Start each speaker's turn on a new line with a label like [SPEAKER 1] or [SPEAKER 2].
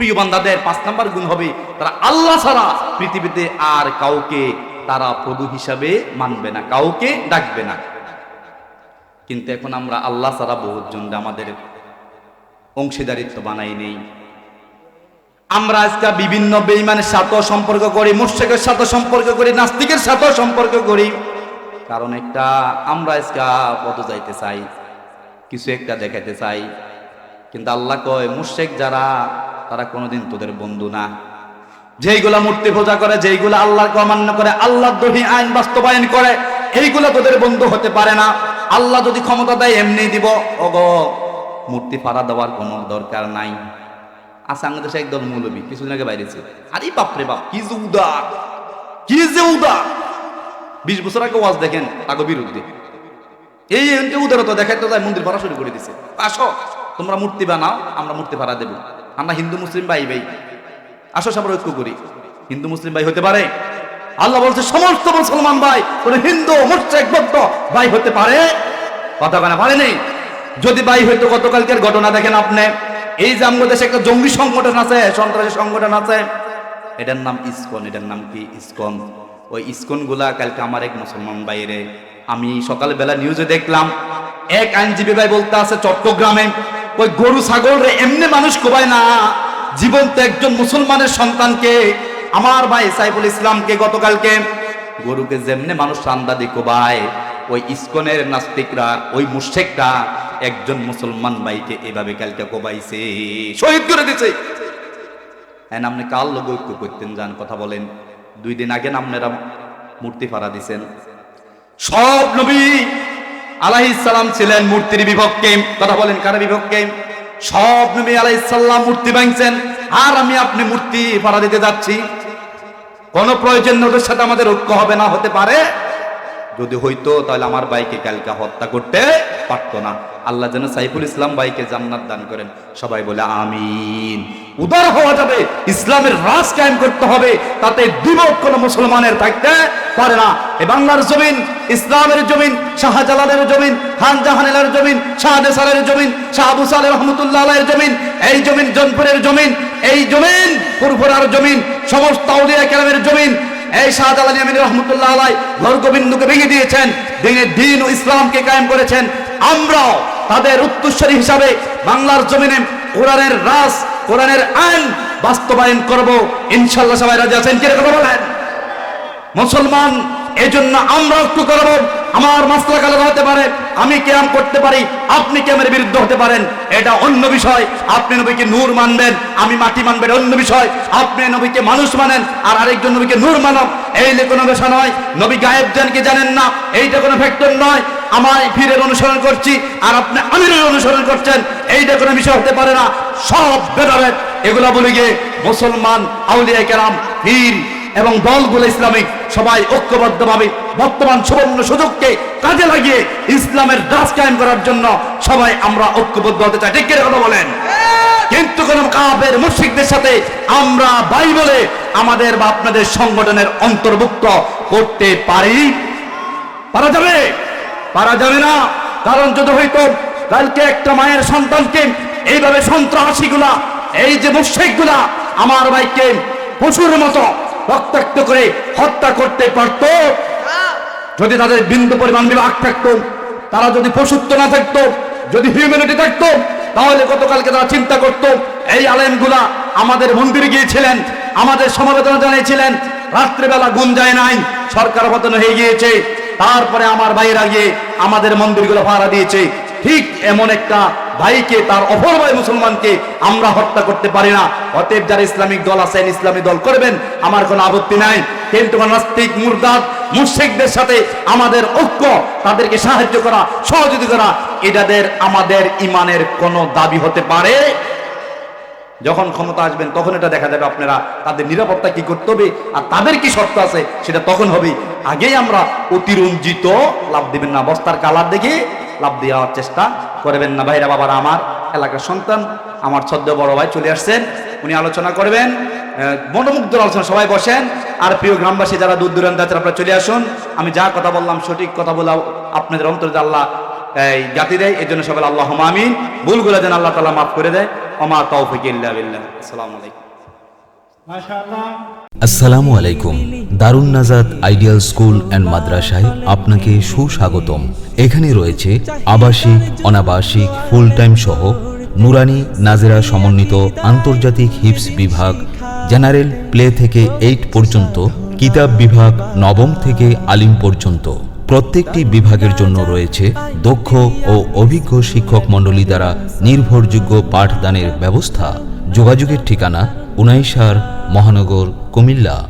[SPEAKER 1] প্রিয় বান্দাদের পাঁচ নাম্বার গুণ হবে, তারা আল্লাহ ছাড়া পৃথিবীতে আর কাউকে তারা প্রভু হিসাবে মানবে না, কাউকে ডাকবে না। কিন্তু এখন আমরা আল্লাহ ছাড়া বহুজন আমাদের অংশীদারিত্ব বানাই নেই। আমরা আজকে বিভিন্ন বেইমানের সাথেও সম্পর্ক করি মুর্শেকের সাথে সম্পর্ক করি, নাস্তিকের সাথেও সম্পর্ক করি। কারণ একটা আমরা আজকে পদ যাইতে চাই, কিছু একটা দেখাতে চাই। কিন্তু আল্লাহ কয় মুর্শেক যারা তারা কোনোদিন তোদের বন্ধু না। যেইগুলা মূর্তি পূজা করে, যেইগুলা আল্লাহকে অমান্য করে, আল্লাহর দহি আইন বাস্তবায়ন করে, এইগুলা তোদের বন্ধু হতে পারে না। আল্লাহ যদি ক্ষমতা দেয় এমনি দিব। ওগো, মূর্তি পাড়া দেওয়ার কোনো দরকার নাই। আছে আমাদের দেশে একদল মৌলবী, কিছুদিন আগে বাইরেছে। আরে বাপরে বাপ, কি যে উদার, কি যে উদার। বিশ বছর আগে ওয়াজ দেখেন তাকে বিরুদ্ধে এই উদারতা দেখাইতে যায় মন্দির ভাড়া শুরু করে দিছে। আসো, তোমরা মূর্তি বানাও, আমরা মূর্তি ভাড়া দেব। আমরা হিন্দু, মুসলিম ভাই ভাই। আসো সব ঐক্য করি। হিন্দু, মুসলিম ভাই হতে পারে? আল্লাহ বলছে, সমস্ত মুসলমান ভাই, কোন হিন্দু মুসলিম বৌদ্ধ ভাই হতে পারে? কথা কেনা পারে নেই। যদি ভাই হইতো, গতকালকের ঘটনা দেখেন আপনি। এই যে আমাদের দেশে একটা জঙ্গি সংগঠন আছে, সন্ত্রাসী সংগঠন আছে। এটার নাম ইসকন, এটার নাম কি? ইসকন। ওই ইসকনগুলা কালকে আমার এক মুসলমান বাইরে আমি সকালবেলা নিউজে দেখলাম, এক আইনজীবী ভাই বলতে আছে, চট্টগ্রামে ওই গরু, ছাগল রে, এমনি মানুষ কোবায় না। জীবন্ত একজন মুসলমানের সন্তানকে, আমার ভাই সাইফুল ইসলামকে গতকালকে গরুকে যেমনে মানুষ রান্দা দিয়ে কোবায়, ওই ইস্কনের নাস্তিকরা, ওই মুশেকরা একজন মুসলমান ভাইকে এভাবে কালকে কোবাইছে। শহীদ করে দিছে। হ্যাঁ আপনি কাল লোক ঐক্য করতেন যান কথা বলেন। দুই দিন আগে আপনারা মূর্তি ফাড়া দিছেন। সব নবী আলাইসাল্লাম ছিলেন মূর্তির বিভক্কে কথা বলেন, কার বিভক্কে সব নবী আলাইসাল্লাম মূর্তি ভাঙছেন। আর আমি আপনি মূর্তি ভাড়া দিতে যাচ্ছি। কোন প্রয়োজন ওদের সাথে আমাদের ঐক্য হবে না, হতে পারে। যদি হইতো, তাহলে আমার ভাইকে কালকে হত্যা করতে পারতো না। আল্লাহ যেন সাইফুল ইসলাম ভাইকে জান্নাত দান করেন। সবাই বলে, আমিন। উদার হওয়া যাবে, ইসলামের রাজ কায়েম করতে হবে, তাতে দ্বিমত কোন মুসলমানের থাকতে পারে না। এই বাংলার জমিন, ইসলামের জমিন, শাহজালালের জমিন খান জাহানের জমিন শাহদেসালের জমিন, শাহ আবু সালে রহমতুল্লাহ আলাইয়ের জমিন, এই জমিন জনপুরের জমিন, এই জমিন ফুরফুরার জমিন, সমস্ত আউলিয়া কেরামের জমিন, এই শাহজালাল ইয়ামিনী রহমতুল্লাহ আলাই গর্গবিন্দুকে ভেঙে দিয়েছেন দিন ও ইসলামকে কায়েম করেছেন। আমরাও তাদের উত্তরস্বরী হিসাবে বাংলার জমিনে কোরআনের রাস কোরআনের আইন বাস্তবায়ন করব। ইনশাল্লাহ সবাই রাজি আছেন? কীরকম বলেন? মুসলমান এই জন্য আমরা একটু করব। আমার মাসলা আলাদা হতে পারে, আমি কেরাম করতে পারি, আপনি কেমের বিরুদ্ধে হতে পারেন। এটা অন্য বিষয়। আপনি নবীকে নূর মানবেন, আমি মাটি মানবেন অন্য বিষয়। আপনি নবীকে মানুষ মানেন, আর আরেকজন নবীকে নূর মানব। এই কোনো বিষয় নয়, নবী গায়েব জানকে জানেন না, এইটা কোনো ফ্যাক্টর নয়। আমায় ফিরের অনুসরণ করছি আর আপনি আমিরের অনুসরণ করছেন। এইটা কোনো বিষয় হতে পারে না। সব বেদাবেদ, এগুলা বলে গিয়ে মুসলমান, আউলিয়া কেরাম, পীর এবং দলগুলো ইসলামিক, সবাই ঐক্যবদ্ধভাবে বর্তমান সুবর্ণ সুযোগকে কাজে লাগিয়ে ইসলামের দাস কায়েম করার জন্য সবাই আমরা ঐক্যবদ্ধ হতে চাই। ঠিক কথা বলেন? কিন্তু কোন কাপের মুশরিকদের সাথে আমরা ভাই বলে আমাদের বা আপনাদের সংগঠনের অন্তর্ভুক্ত করতে পারি? পারা যাবে? পারা যাবে না। কারণ যদি হয়তো কালকে একটা মায়ের সন্তানকে এইভাবে সন্ত্রাসীগুলা, এই যে মুশরিকগুলা, আমার ভাইকে পশুর মতো রক্তাক্ত করে হত্যা করতে পারত। যদি তাদের বিন্দু পরিমাণ বিভাগ থাকতো, তারা যদি পশুত্ব না থাকতো, যদি হিউম্যানিটি থাকতো, তাহলে গতকালকে তারা চিন্তা করত, এই আলেমগুলা আমাদের মন্দিরে গিয়েছিলেন, আমাদের সমবেদনা জানিয়েছিলেন, রাত্রিবেলা গুণ যায় নাই, সরকার পতন হয়ে গিয়েছে। তারপরে আমার ভাইয়েরা গিয়ে আমাদের মন্দিরগুলো ভাড়া দিয়েছে। ঠিক এমন একটা ভাইকে, তার অপর ভাই মুসলমানকে আমরা হত্যা করতে পারি না। অতএব যারা ইসলামিক দল আছেন, ইসলামী দল করবেন, আমার কোনো আপত্তি নাই। কিন্তু নাস্তিক, মুরদাদ, মুশরিকদের সাথে আমাদের ঐক্য, তাদেরকে সাহায্য করা, সহযোগিতা করা, এটাদের আমাদের ইমানের কোনো দাবি হতে পারে? যখন ক্ষমতা আসবেন, তখন এটা দেখা যাবে আপনারা তাদের নিরাপত্তা কি করতে হবে আর তাদের কি শর্ত আছে সেটা তখন হবে। আগেই আমরা অতিরঞ্জিত লাভ দিবেন না, বস্তার কালার দেখে লাভ দেওয়ার চেষ্টা করবেন না। ভাইরা, বাবারা, আমার এলাকার সন্তান, আমার ছদ্ম বড় ভাই চলে আসছেন, উনি আলোচনা করবেন মনোমুগ্ধ আলোচনা, সবাই বসেন। আর প্রিয় গ্রামবাসী, যারা দূর দূরান্ত আছেন, আপনারা চলে আসুন। আমি যা কথা বললাম, সঠিক কথা বলা আপনাদের অন্তরে আল্লাহ, এই, জাতি দেয় এই জন্য সবাই আল্লাহ আমিন। ভুলগুলো যেন আল্লাহ তালা মাফ করে দেয়। আমা তৌফিক ইল্লা বিল্লাহ। আসসালামু আলাইকুম।
[SPEAKER 2] মাশাআল্লাহ।
[SPEAKER 3] আসসালামু আলাইকুম। দারুণ নাজাদ আইডিয়াল স্কুল অ্যান্ড মাদ্রাসায় আপনাকে সুস্বাগতম। এখানে রয়েছে আবাসিক অনাবাসিক ফুল টাইম সহ নুরানি নাজেরা সমন্বিত আন্তর্জাতিক হিপস বিভাগ জেনারেল প্লে থেকে এইট পর্যন্ত কিতাব বিভাগ নবম থেকে আলিম পর্যন্ত। প্রত্যেকটি বিভাগের জন্য রয়েছে দক্ষ ও অভিজ্ঞ শিক্ষক মণ্ডলী দ্বারা নির্ভরযোগ্য পাঠদানের ব্যবস্থা। যোগাযোগের ঠিকানা উনাইশার মহানগর কুমিল্লা।